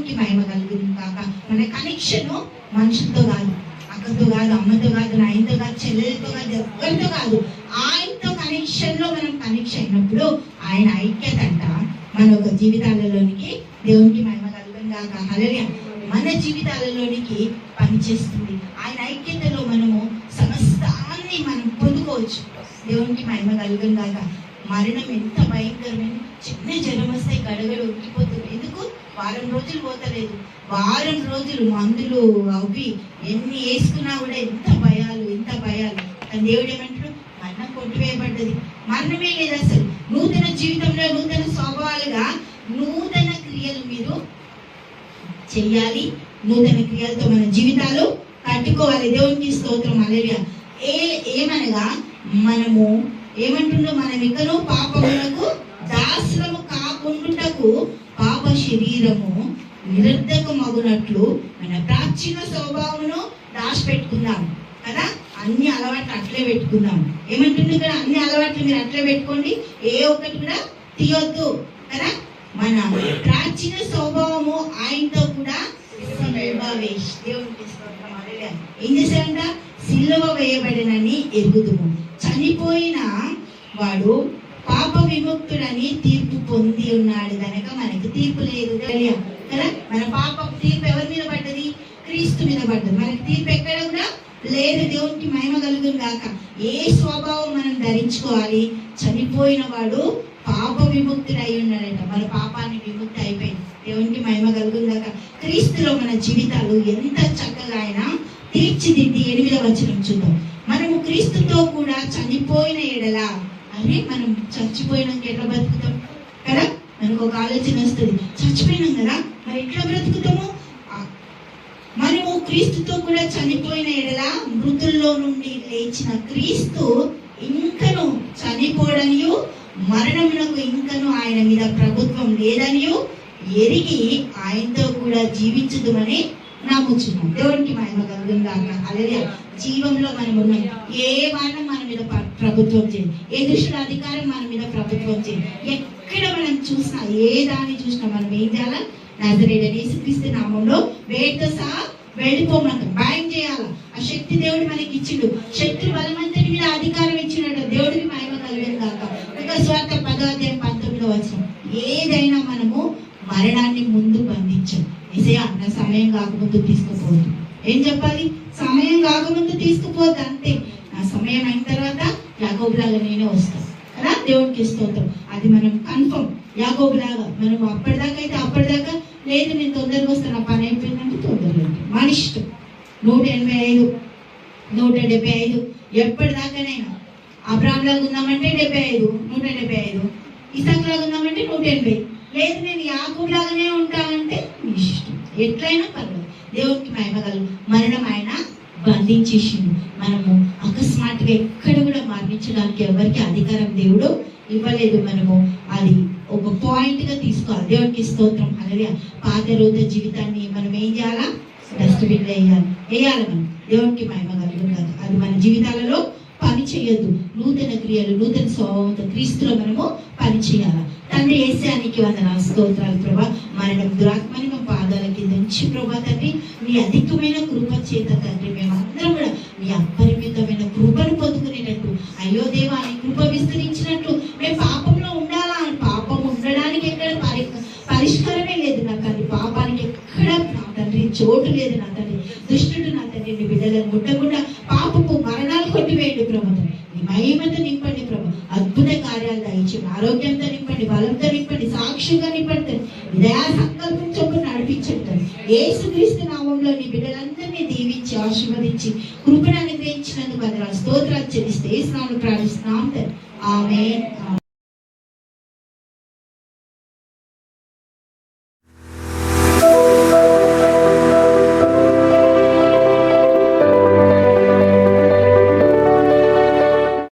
దేవునికి మహిమ కలిగింది కాక మన కనెక్షన్ మనుషులతో కాదు అక్కతో కాదు అమ్మతో కాదు నాయనతో కాదు చెల్లెలతో కాదు ఎవరితో కాదు ఆయనతో కనెక్షన్లో మనం కనెక్ట్ అయినప్పుడు ఆయన ఐక్యత అంట మన యొక్క జీవితాలలోనికి దేవునికి మహిమ కలిగిన కాక అలాగే మన జీవితాలలోనికి పనిచేస్తుంది. ఆయన ఐక్యతలో మనము సమస్తాన్ని మనం పొందుకోవచ్చు. దేవునికి మహిమ కలిగిన కాక మరణం ఎంత భయంకరమైన చిన్న జ్వరం వస్తే గడగడ ఉక్కిపోతుంది. ఎందుకు? వారం రోజులు పోతలేదు. వారం రోజులు మందులు అవి ఎన్ని వేసుకున్నా కూడా ఎంత భయాలు ఎంత భయాలు. కానీ దేవుడు ఏమంటాడు? మరణం కొట్టివేయబడ్డది. మరణమే లేదు అసలు. నూతన జీవితంలో నూతన స్వభావాలుగా నూతన క్రియలు మీరు చెయ్యాలి. నూతన క్రియలతో మన జీవితాలు కట్టుకోవాలి దేవునికి స్తోత్రం. అలెలుయా ఏ ఏమనగా మనము ఏమంటుండో మనం ఇకను పాపములకు దాసులము కాకుండాకు పాప శరీరము నిరర్ధకమగునట్లు మన ప్రాచీన స్వభావమును దాచిపెట్టుకుందాం కదా? అన్ని అలవాట్లు అట్లే పెట్టుకుందాం ఏమంటుంది ఇక్కడ అన్ని అలవాట్లు మీరు అట్లే పెట్టుకోండి. ఏ ఒక్కటి కూడా తీయొద్దు. కదా? మన ప్రాచీన స్వభావము ఆయనతో కూడా సిలువ దేవునికి ఏం చేశారంట? సిలువ వేయబడినని ఎరుగుదుము. చనిపోయిన వాడు పాప విముక్తుడని తీర్పు పొంది ఉన్నాడు గనక మనకి తీర్పు లేదు. కదా? మన పాప తీర్పు ఎవరి మీద పడ్డది? క్రీస్తు మీద పడ్డది. మనకి తీర్పు ఎక్కడ కూడా లేదు. దేవునికి మహిమ కలుగును గాక. ఏ స్వభావం మనం ధరించుకోవాలి? చనిపోయిన వాడు పాప విముక్తుడు అయి ఉన్నాడంట. మన పాపాన్ని విముక్తి అయిపోయింది. దేవునికి మహిమ కలుగును గాక. క్రీస్తులో మన జీవితాలు ఎంత చక్కగా ఆయన తీర్చిదిద్ది ఎనిమిదవ వచనం చూద్దాం. మనము క్రీస్తుతో కూడా చనిపోయిన ఎడల. అరే మనం చచ్చిపోయినాక ఎట్లా బ్రతుకుతాం? కదా? మనకు ఒక ఆలోచన వస్తుంది. చచ్చిపోయినాం కదా మరి ఎట్లా బ్రతుకుతాము? మనము క్రీస్తుతో కూడా చనిపోయిన ఎడల మృతుల్లో నుండి లేచిన క్రీస్తు ఇంకను చనిపోడనియు మరణమునకు ఇంకను ఆయన మీద ప్రభుత్వం లేదనియు ఎరిగి ఆయనతో కూడా జీవించుదుమని నమ్ముచున్నాం. దేవునికి మహిమ కలుగుందాక అలాగే జీవంలో మనం ఉన్నాం. ఏ వారం మన మీద ప్రభుత్వం చేయండి ఏ దృష్టిలో అధికారం మన మీద ప్రభుత్వం చేయండి ఎక్కడ మనం చూసినా ఏ దాన్ని చూసినా మనం ఏం చేయాలా? నజరేడని యేసుక్రీస్తు నామంలో వేట సహా వెళ్ళిపోమంట భయం చేయాల? ఆ శక్తి దేవుడు మనకి ఇచ్చిండు. శక్తి బలమంతటి మీద అధికారం ఇచ్చినట్టు దేవుడికి మహిమ కలిగేది కాక ఒక స్వార్థ పదార్థం పంతొమ్మిదో వచ్చిన ఏదైనా మనము మరణాన్ని నా అన్న సమయం కాకముందు తీసుకుపోవద్దు ఏం చెప్పాలి? సమయం కాకముందు తీసుకుపోద్దు అంతే. నా సమయం అయిన తర్వాత యాగోబులాగా నేనే వస్తాను కదా? దేవునికి స్తోత్రం. అది మనం కన్ఫర్మ్. యాగోబులాగా మనం అప్పటిదాకా అయితే అప్పటిదాకా లేదు నేను తొందరగా వస్తాను. నా పని అయిపోయిందంటే తొందరగా మన ఇష్టం. నూట ఎనభై ఐదు నూట డెబ్బై ఐదు. ఎప్పటిదాకానైనా అబ్రామ్ లాగా ఉందామంటే డెబ్బై ఐదు నూట డెబ్బై ఐదు. ఇసాక్ లాగా ఉందామంటే నూట ఎనభై. లేదు నేను యాకూబ్లాగానే ఉంటానంటే మీ ఇష్టం. ఎట్లయినా పర్వాలేదు. దేవునికి మహిమ మరణం ఆయన బంధించేసిండు. మనము అకస్మాత్తుగా ఎక్కడ కూడా మరణించడానికి ఎవరికి అధికారం దేవుడు ఇవ్వలేదు మనము. అది ఒక పాయింట్గా తీసుకోవాలి. దేవునికి స్తోత్రం. అలాగే పాత రోజు జీవితాన్ని మనం ఏం చేయాలా? డస్ట్బిన్ వేయాలి. వేయాలి మనం. దేవునికి మహిమ కలుగుతుంది అది మన జీవితాలలో పని చేయొద్దు. నూతన క్రియలు నూతన స్వభావంతో క్రీస్తులో మనము పని చేయాలి? తండ్రి ఏసానికి వందన స్తోత్రాలు ప్రభా. మరణం దురాత్మని మా పాదాల కింద నుంచి ప్రభా తండ్రి మీ అధికమైన కృప చేత తండ్రి మేమందరం కూడా మీ అపరిమితమైన కృపను పొందుకునేటట్టు అయ్యో దేవా నీ కృప విస్తరించినట్టు మేము పాపంలో ఉండాలా? పాపం ఉండడానికి ఎక్కడ పరి పరిష్కారమే లేదు నా తండ్రి. పాపానికి ఎక్కడ నా తండ్రి చోటు లేదు నా తండ్రి. దుష్టుడు నా తండ్రి నీ బిడ్డలను ముట్టకుండా పాపపు నింపివేయండి ప్రభు నీ మహిమతో నింపండి ప్రభు అద్భుత కార్యాలు దయచేయండి. ఆరోగ్యంతో నింపండి బలంతో నింపండి సాక్షిగా నింపండి. దయా సంకల్పం చొప్పున నడిపించండి. తండ్రి. యేసుక్రీస్తు నామంలో నీ బిడ్డలందరినీ దీవించి ఆశీర్వదించి కృపను అనుగ్రహించినందుకు వందనాలు. స్తోత్రాలు చెల్లిస్తే స్నానం ప్రార్థిస్తున్నాం ఆమె